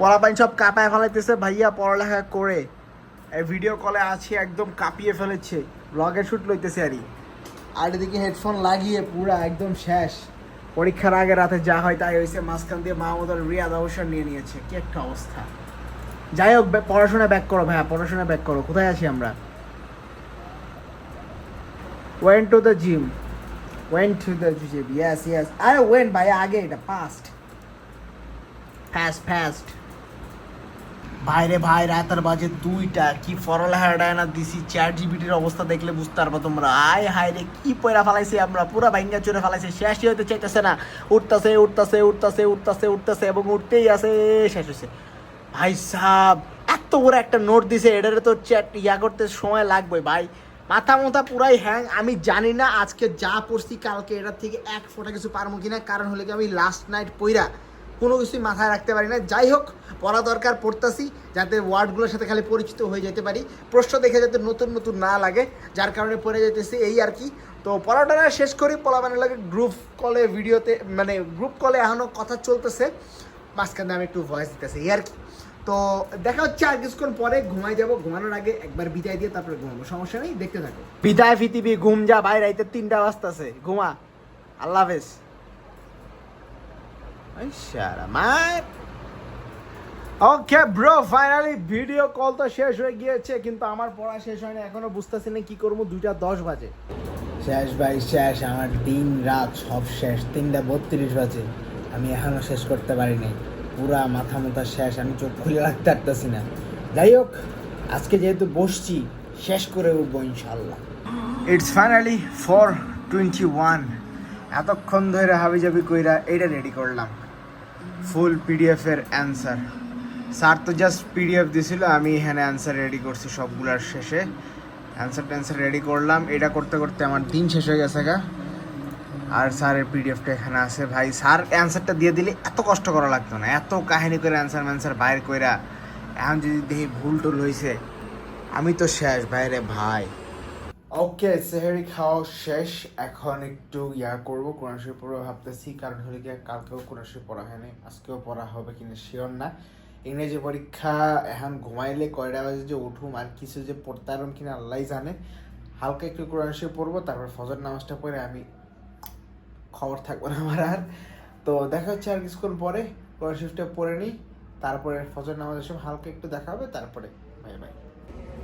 পড়াপাইন সব কাঁপায় ফেলাইতেছে, ভাইয়া পড়ালেখা করে। এই ভিডিও কলে আছি, একদম কাঁপিয়ে ফেলেছে। ব্লগের শ্যুট লইতেছে আরই। আর এদিকে হেডফোন লাগিয়ে পুরা একদম শেষ। পরীক্ষার আগে রাতে যা হয় তাই হয়েছে মাঝখান দিয়ে মাহমুদুর রিয়াদ অবসর নিয়ে নিয়েছে। কি একটা অবস্থা। যাই হোক পড়াশোনা ব্যাক করো ভাইয়া, পড়াশোনা ব্যাক করো। কোথায় আছি আমরা? Went to the gym went to the gym yes yes আরে ওয়েন ভাইয়া, আগে এটা পাস্ট ফাস্ট ফাস্ট ভাইরে ভাই, রাতের বাজে দুইটা, কি ফরলাহাডায় না দিছি চার জিবিটির অবস্থা দেখলে বুঝতে পারব তোমরা। আয় হায় রে, কি পয়রা ফালাইছি আমরা, পুরা ভাঙ্গা চড়ে ফালাইছি, শেষই হইতে চাইতেছে না। উঠতাছে উঠতাছে উঠতাছে উঠতাছে উঠতাছে এবং উঠতেই আছে, শেষ হয়েছে ভাই সাহ এত বড় একটা নোট দিছে, এটারে তো চ্যাট ইয়া করতে সময় লাগবে ভাই। মাথা মাথা পুরাই হ্যাং আমি জানি না আজকে যা পড়ছি, কালকে এটার থেকে এক ফোঁটা কিছু পারব কিনা, কারণ হলে কি আমি লাস্ট নাইট পইরা কোনো কিছুই মাথায় রাখতে পারি না। যাই হোক, পড়া দরকার, পড়তাছি, যাতে ওয়ার্ডগুলোর সাথে খালি পরিচিত হয়ে যেতে পারি। প্রশ্ন দেখে যাতে নতুন নতুন না লাগে, যার কারণে পড়ে যেতেছি এই আর কি। তো পড়াটা শেষ করি পড়া মানে লাগে গ্রুপ কলে ভিডিওতে মানে গ্রুপ কলে এখনও কথা চলতেছে। মাঝখানে আমি একটু ভয়েস দিতেছি, এই আর কি। তো দেখা হচ্ছে আর কিছুক্ষণ পরে, ঘুমাই যাব। ঘুমানোর আগে একবার বিদায় দিয়ে তারপরে ঘুমাবো, সমস্যা নেই, দেখতে থাকো। বিদায় পৃথিবী, ঘুম যা বাইরে তিনটা বাজতেছে, ঘুমা। আল্লাহ হাফেজ। Okay bro finally video call তো শেষ হয়ে গিয়েছে, কিন্তু আমার পড়া শেষ হয়নি, এখনও বুঝতেছি না কি করব, দুইটা দশ বাজে। শেষ ভাই, শেষ, আমার দিন রাত সব শেষ, তিনটা বত্রিশ বাজে, আমি এখনও শেষ করতে পারি নাই, পুরা মাথা মাথা শেষ, আমি চোখ খুলে রাখতে পারতেছি না। যাই হোক, আজকে যেহেতু বসছি, শেষ করে উঠবো ইনশাল্লাহ it's finally four twenty one এতক্ষণ ধরে হাবিজাবি কইরা এটা রেডি করলাম। ফুল পিডিএফ এর অ্যান্সার স্যার তো জাস্ট পিডিএফ দিছিল, আমি এখানে অ্যান্সার রেডি করছি সবগুলার শেষে। অ্যান্সার ট্যান্সার রেডি করলাম। এটা করতে করতে আমার দিন শেষ হয়ে গেছে গা। আর স্যারের পিডিএফটা এখানে আছে। ভাই, স্যার অ্যান্সারটা দিয়ে দিলে এত কষ্ট করা লাগতো না। এত কাহিনী করে অ্যান্সার ম্যান্সার বাইর কইরা, এখন যদি দেখি ভুল টুল হয়েছে আমি তো শেষ। বাইরে ভাই। ওকে সেহেরি খাওয়া শেষ। এখন একটু ইয়া করব কোরআন শরীফ পড়ব ভাবতেছি। কারণ হলে কি কালকেও কোরআন শরীফ পড়া হয়নি, আজকেও পড়া হবে কিনা শিওর না। ইংরেজি পরীক্ষা এখন ঘুমাইলে কয়টা বাজে যে উঠুম, আর কিছু যে পড়তে পারুম কিনা আল্লাহ জানে। হালকা একটু কোরআন শরীফ পড়ব, তারপর ফজর নামাজটা পড়ে আমি খবর থাকব না আমার আর। তো দেখা হচ্ছে আর কিছুক্ষণ পরে কোরআন শরীফটা পড়ে নিই তারপরে ফজর নামাজের সময় হালকা একটু দেখা হবে, তারপরে বাই বাই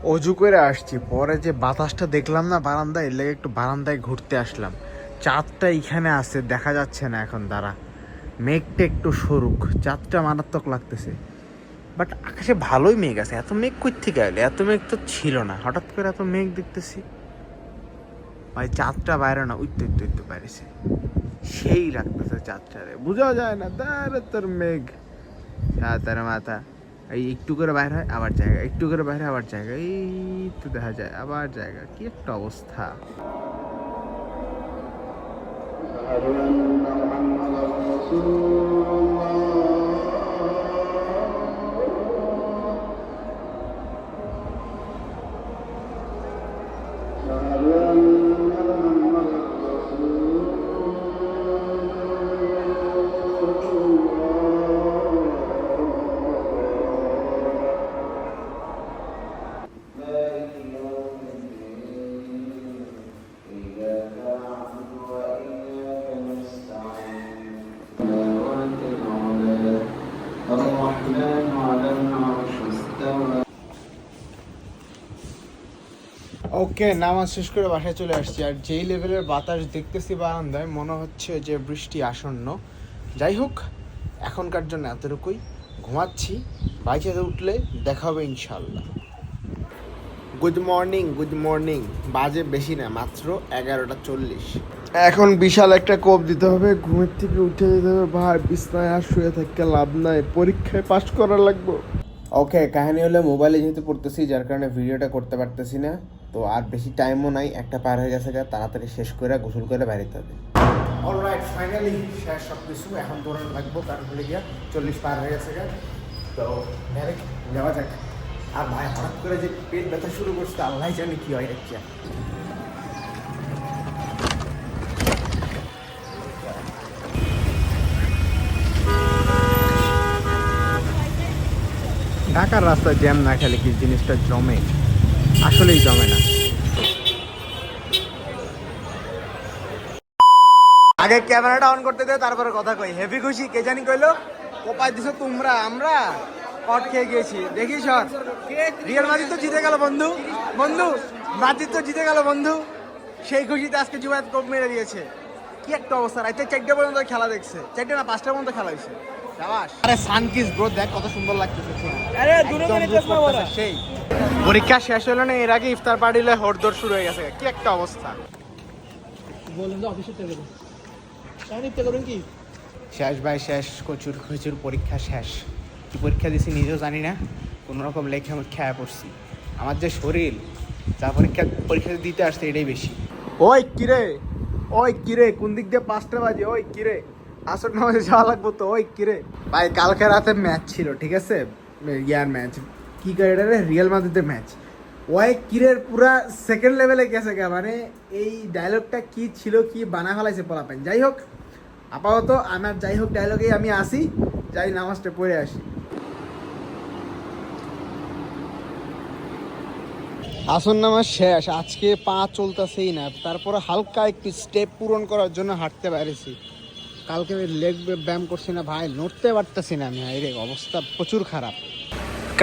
অজু করে আসছি। পরে যে বাতাসটা দেখলাম না বারান্দায় লেগে একটু বারান্দায় ঘুরতে আসলাম। চাঁদটা এখানে আছে, দেখা যাচ্ছে না এখন, দাঁড়া। মেঘটা একটু সরুক, চাঁদটা মারাত্মক লাগতেছে। বাট আকাশে ভালোই মেঘ আছে, এত মেঘ কই থেকে এত মেঘ তো ছিল না, হঠাৎ করে এত মেঘ দেখতেছি। ভাই, চাঁদটা বাইরে না উঠতে উঠতে উঠতে পারিছে সেই লাগতেছে চাঁদটারে বোঝা যায় না তারে তোর মেঘ। তার মাথা। এই একটু করে বাইর হয়, আবার জায়গা, একটু করে বাইরে আবার জায়গা এই তো দেখা যায়, আবার জায়গা কি একটা অবস্থা ওকে, নামাজ শেষ করে বাসায় চলে আসছি। আর যেই লেভেলের বাতাস দেখতেছি বারান্দায়, মনে হচ্ছে যে বৃষ্টি আসন্ন। যাই হোক, এখনকার জন্য এতটুকুই। ঘুমাচ্ছি, বাইকে উঠলে দেখা হবে ইনশাল্লাহ গুড মর্নিং গুড মর্নিং বাজে বেশি না, মাত্র এগারোটা চল্লিশ। এখন বিশাল একটা কোপ দিতে হবে, ঘুমের থেকে উঠে যেতে হবে। ভাই, বিছনায় আর শুয়ে থাকতে লাভ নাই, পরীক্ষায় পাশ করা লাগবে। ওকে, কাহিনী হলো মোবাইলে যেহেতু পড়তেছি, যার কারণে ভিডিওটা করতে পারতেছি না। তো আর বেশি টাইমও নাই একটা পার হয়ে গেছে তাড়াতাড়ি শেষ করে গোসল করে বেরোতে হবে অলরাইট ফাইনালি শেষ সব কিছু এখন দৌড়ানো লাগবো কারণ হলে গিয়া চল্লিশ পার হয়ে গেছে গা। তো ডাইরেক্ট যাওয়া যাক। আর ভাই হঠাৎ করে যে পেট ব্যথা শুরু করছে আল্লাহ জানি কি হয় দেখছি ঢাকার রাস্তায় জ্যাম না খেলে কি জিনিসটা জমে? আসলেই জমে না। আগে ক্যামেরাটা অন করতে দে তারপরে কথা কই। হেভি খুশি কে জানি কইলো? কোপাই দিছো তোমরা আমরা কট খেয়ে গেছি দেখি সর। রিয়াল মাদ্রিদ তো জিতে গেল বন্ধু। বন্ধু মাদ্রিদ তো জিতে গেল বন্ধু। সেই খুশিতে আজকে জুবাইদ কোপ মেরে দিয়েছে। কি একটা অবস্থা রাইতে চারটে পর্যন্ত খেলা দেখছে। চারটে না পাঁচটা পর্যন্ত খেলা হয়েছে। আরে সানকিস ব্রো দেখ কত সুন্দর লাগতেছে আরে দূরে। সেই। পরীক্ষা শেষ হলো না এর আগে ইফতার পার্টিলে হরদর শুরু হয়ে গেছে। কি একটা অবস্থা। বললেন তো অফিসে ইফতে করুন কি? শেষ ভাই শেষ। কচুর প্রচুর পরীক্ষা শেষ। কি পরীক্ষা দিছি নিজেও জানি না। কোনো রকম লেখে আমি খেয়া পড়ছি। আমার যে শরীর যা পরীক্ষা পরীক্ষা দিতে আসছে এটাই বেশি। ওই কিরে ওই কিরে কোন দিক দিয়ে পাঁচটা বাজে? ওই কিরে আসর নামাজে যাওয়া লাগবো তো ওই কিরে ভাই কালকে রাতে ম্যাচ ছিল ঠিক আছে? ইয়ার ম্যাচ কি করে এটা রিয়েল মাদ্রিদের ম্যাচ ওই কিরের পুরা সেকেন্ড লেভেলে গেছে গা মানে এই ডায়লগটা কি ছিল, কি বানা ফেলাইছে পোলাপেন। যাই হোক, আপাতত আমার যাই হোক ডায়লগেই আমি আসি, যাই নামাজটা পড়ে আসি। আসন নামাজ শেষ, আজকে পা চলতেছেই না। তারপরে হালকা একটু স্টেপ পূরণ করার জন্য হাঁটতে পারেছি কালকে লেগ ব্যায়াম করছি না ভাই, নড়তে পারতেছি না আমি। এই অবস্থা প্রচুর খারাপ।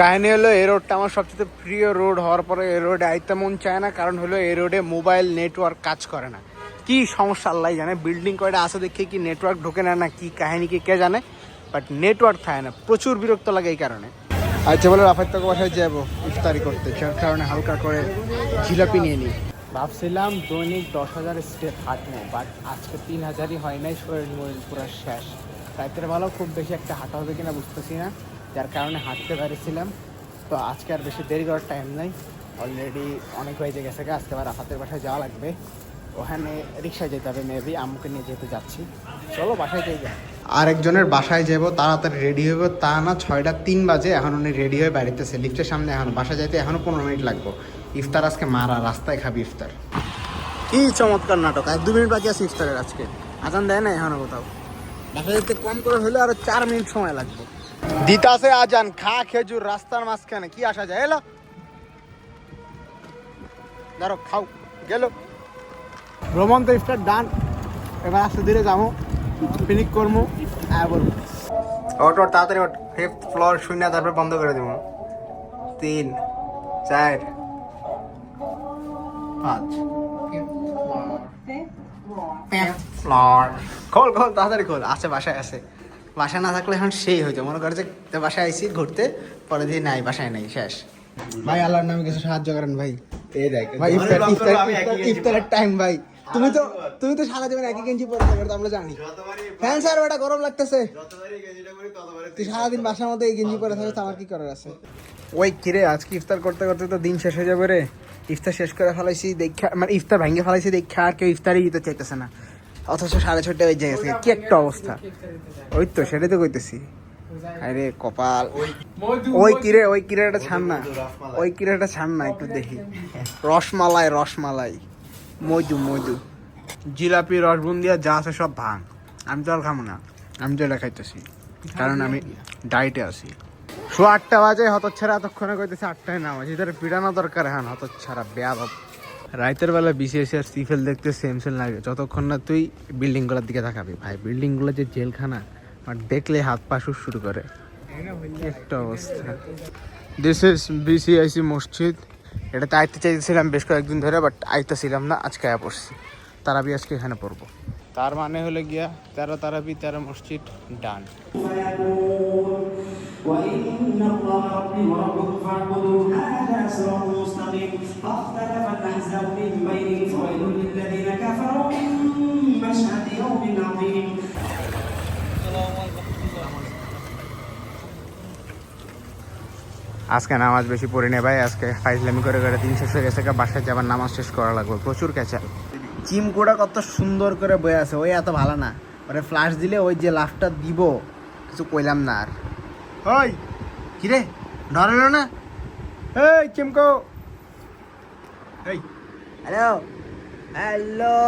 কাহিনী হলো এই রোডটা আমার সবচেয়ে প্রিয় রোড হওয়ার পরে এই রোডে আইতে মন চায় না কারণ হলো এই রোডে মোবাইল নেটওয়ার্ক কাজ করে না। কি সমস্যা আল্লাহ জানে বিল্ডিং কয়টা আছে দেখে কি নেটওয়ার্ক ঢোকে না না কি কাহিনী কি কে জানে বাট নেটওয়ার্ক থাকে না প্রচুর বিরক্ত লাগে এই কারণে। আচ্ছা বলে রাফার তোকে বাসায় যাব ইফতারি করতে যার কারণে হালকা করে জিলাপি নিয়ে নিই ভাবছিলাম দৈনিক দশ হাজার স্টেপ হাঁটবো বাট আজকে তিন হাজারই হয় নাই শরীর পুরো শেষ। রাতের বেলাও খুব বেশি একটা হাঁটা হবে কিনা বুঝতেছি না। যার কারণে হাঁটতে পেরেছিলাম। তো আজকে আর বেশি দেরি করার টাইম নাই। অলরেডি অনেক হয়ে গেছে গা, আজকে আবার রাফাতের বাসায় যাওয়া লাগবে। ওখানে রিক্সায় যেতে হবে মেবি আম্মুকে নিয়ে যেতে যাচ্ছি। চলো বাসায় যাই যা আরেকজনের বাসায় যাব তাড়াতাড়ি রেডি হইব। তা না ছয়টা তিন বাজে এখন উনি রেডি হয়ে বাড়িতেছে। লিফটের সামনে এখন বাসায় যাইতে এখনও পনেরো মিনিট লাগবো। ইফতার আজকে মারা রাস্তায় খাবি ইফতার। কি চমৎকার নাটক এক দু মিনিট বাকি আছে ইফতারের আজকে। আজান দেয় না এখনও কোথাও? বাসায় যেতে কম করে হলে আরও চার মিনিট সময় লাগবে। দিতাছে আজান, খা খেজুর, রাস্তার মাঝখানে, কি আসা যায়? এলো। ধরো খাও, গেল। ভ্রমণ তো ইফতার ডান। এবার আস্তে ধীরে যাব পিকনিক করব হ্যাঁ বলব। ওট তাড়াতাড়ি ওট ফিফথ ফ্লোর শূন্য, তারপর বন্ধ করে দেবো। তিন, চার, পাঁচ। ফ্লোর খোল খোল, তাড়াতাড়ি খোল, আছে, বাসায় আছে। বাসায় না থাকলে এখন সেই হইতো মনে করে যে বাসায় আইসি ঘুরতে পরে দিয়ে নাই বাসায় নাই শেষ। ভাই আল্লাহর নামে কিছু সাহায্য করেন ভাই। ভাই ইফতার ইফতার ইফতার- ইফতারের টাইম ভাই। তুমি তো তুমি তো সারা জীবন একই গেঞ্জি পরে থাকো আমরা জানি। ফ্যান স্যার ওটা গরম লাগতেছে। তুই সারাদিন বাসার মধ্যে এই গেঞ্জি পরে থাকিস তো আমার কি করার আছে? ওই কিরে আজকে ইফতার করতে করতে তো দিন শেষ হয়ে যাবে রে। ইফতার শেষ করে ফেলাইছি দেখা মানে ইফতার ভেঙে ফেলাইছি দেখা আর কেউ ইফতারই দিতে চাইতেছে না। অথচ সাড়ে ছটা বেজে গেছে। কি একটা অবস্থা? ওই তো, সেটাই তো কইতেছি। আরে কপাল। ওই কিরে, ওই কিরেটা ছাড় না। ওই কিরেটা ছাড় না, একটু দেখি। রসমালাই রসমালাই। মধু মধু। জিলাপি, রসবন্দিয়া, যা আছে সব ভাঙ। আমি তো আর খাব না। আমি তো এটা খাইতেছি। কারণ আমি ডায়েটে আছি। শো আটটা বাজে, হতচ্ছাড়া এতক্ষণে কইতেছে আটটায় নামাজ। এদের পিটানো দরকার হ্যাঁ হতচ্ছাড়া, বেয়াদব। রাতের বেলা বিসিএস আর সিফেল দেখতে সেম সেম লাগে যতক্ষণ না তুই বিল্ডিংগুলোর দিকে তাকাবি ভাই বিল্ডিংগুলো যে জেলখানা আর দেখলে হাত পা শুরু শুরু করে একটা অবস্থা দিস ইজ বিসিআইসি মসজিদ এটাতে আইতে চাইছিলাম বেশ কয়েকদিন ধরে বাট আইতেছিলাম না আজকে আয়া পড়ছি তারাবি আজকে এখানে পড়বো তার মানে হলো গিয়া তেরো তারাবি তেরো মসজিদ ডান وإن الله ربي وربكم فاعبدوه هذا صراط مستقيم فاختلف الأحزاب من بينهم فويل للذين كفروا من مشهد يوم عظيم আজকে নামাজ বেশি পড়ি না ভাই আজকে ফাইজলামি করে করে দিন শেষ হয়ে গেছে গা, বাসায় যাবার নামাজ শেষ করা লাগবে প্রচুর ক্যাচাল চিমকুড়া কত সুন্দর করে বয়ে আছে ওই এত ভালো না ওরে ফ্লাশ দিলে ওই যে লাফটা দিব কিছু কইলাম না আর ওই কিরে ধরলো না এই চিমকো এই হ্যালো হ্যালো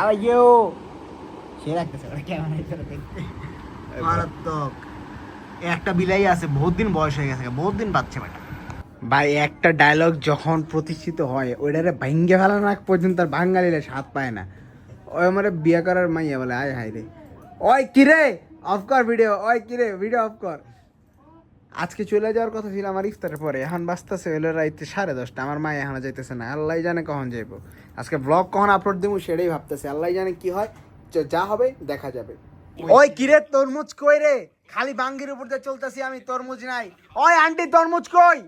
আর ইউ সে রাখতেছে ওরা কেমন মারাত্মক। একটা বিলাই আছে বহুত দিন বয়স হয়ে গেছে বহুত দিন বাচ্চা বেটা। ভাই একটা ডায়লগ যখন প্রতিষ্ঠিত হয় ওইটারে ভাঙ্গে ফেলানো আগ পর্যন্ত আর বাঙালিরা স্বাদ পায় না। ওই আমার বিয়ে করার মাইয়া বলে আয় হাই রে। ওই কিরে অফ কর ভিডিও ওই কিরে ভিডিও অফ কর। আজকে চলে যাওয়ার কথা ছিল আমার ইফতারের পরে। এখন বাঁচতেছে হলো রাইতে সাড়ে দশটা। আমার মা এখনও যাইতেছে না। আল্লাহ জানে কখন যাইবো। আজকে ব্লগ কখন আপলোড দিব সেটাই ভাবতেছে। আল্লাহ জানে কি হয়। যা হবে দেখা যাবে। ওই কিরে তরমুজ কই রে? খালি বাঙ্গির উপর দিয়ে চলতেছি আমি তরমুজ নাই। ওই আন্টি তরমুজ কই?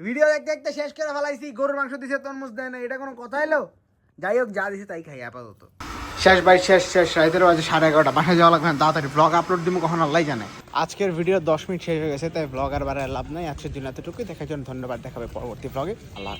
ভিডিও দেখতে দেখতে শেষ করে ফেলাইছি। গরুর মাংস দিছে তরমুজ দেয় না এটা কোনো কথা এলো যাই হোক যা দিছে তাই খাই আপাতত। শেষ বাই শেষ শেষ রাইতের বাজে সাড়ে এগারোটা। বাসায় যাওয়া লাগবে না, তাড়াতাড়ি ব্লগ আপলোড দিব, কখন আল্লাহ জানে আজকের ভিডিও দশ মিনিট শেষ হয়ে গেছে, তাই ব্লগ আর বারে লাভ নাই। আজকের জন্য এতটুকুই। দেখার জন্য ধন্যবাদ, দেখাবে পরবর্তী ব্লগে আল্লাহ।